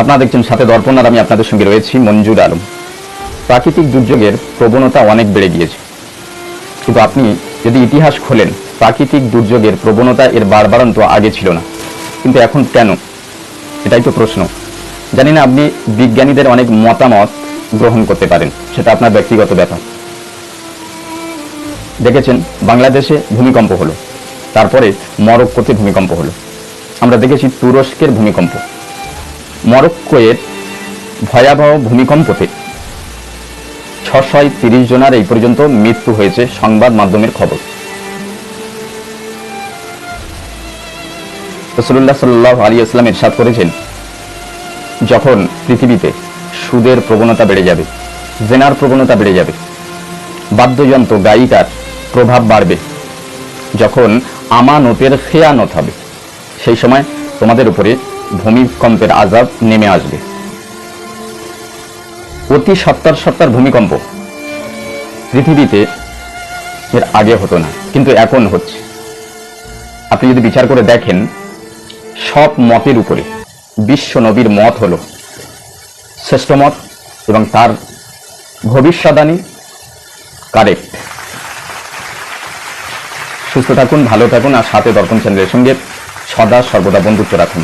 আপনারা দেখছেন সাথে দর্পণ, আর আমি আপনাদের সঙ্গে রয়েছি মঞ্জুর আলম। প্রাকৃতিক দুর্যোগের প্রবণতা অনেক বেড়ে গিয়েছে। কিন্তু আপনি যদি ইতিহাস খোলেন, প্রাকৃতিক দুর্যোগের প্রবণতা এর বারবারন্ত আগে ছিল না। কিন্তু এখন কেন? এটাই তো প্রশ্ন। জানি না আপনি বিজ্ঞানীদের অনেক মতামত গ্রহণ করতে পারেন, সেটা আপনার ব্যক্তিগত ব্যাপার। দেখেছেন, বাংলাদেশে ভূমিকম্প হলো, তারপরে মরক্কোতে ভূমিকম্প হলো। আমরা দেখেছি তুরস্কের ভূমিকম্প। মরক্কোয়ের ভয়াবহ ভূমিকম্পতে ছশয় তিরিশ জনের এই পর্যন্ত মৃত্যু হয়েছে সংবাদ মাধ্যমের খবর। রসুল্লাহ সাল্লাহ আলী আসলাম ইরশাদ করেছেন, যখন পৃথিবীতে সুদের প্রবণতা বেড়ে যাবে, জেনার প্রবণতা বেড়ে যাবে, বাদ্যযন্ত্র, গায়িকার প্রভাব বাড়বে, যখন আমানতের খেয়ানত হবে, সেই সময় তোমাদের উপরে ভূমিকম্পের আজাব নেমে আসবে। অতি সত্তর সত্তর ভূমিকম্প পৃথিবীতে এর আগে হতো না, কিন্তু এখন হচ্ছে। আপনি যদি বিচার করে দেখেন, সব মতের উপরে বিশ্ব নবীর মত হলো শ্রেষ্ঠ মত এবং তার ভবিষ্যদানী কারেক্ট সুস্থ থাকুন, ভালো থাকুন আর সাথে দর্পণ চ্যানেলের সঙ্গে সদা সর্বদা বন্ধুত্ব রাখুন।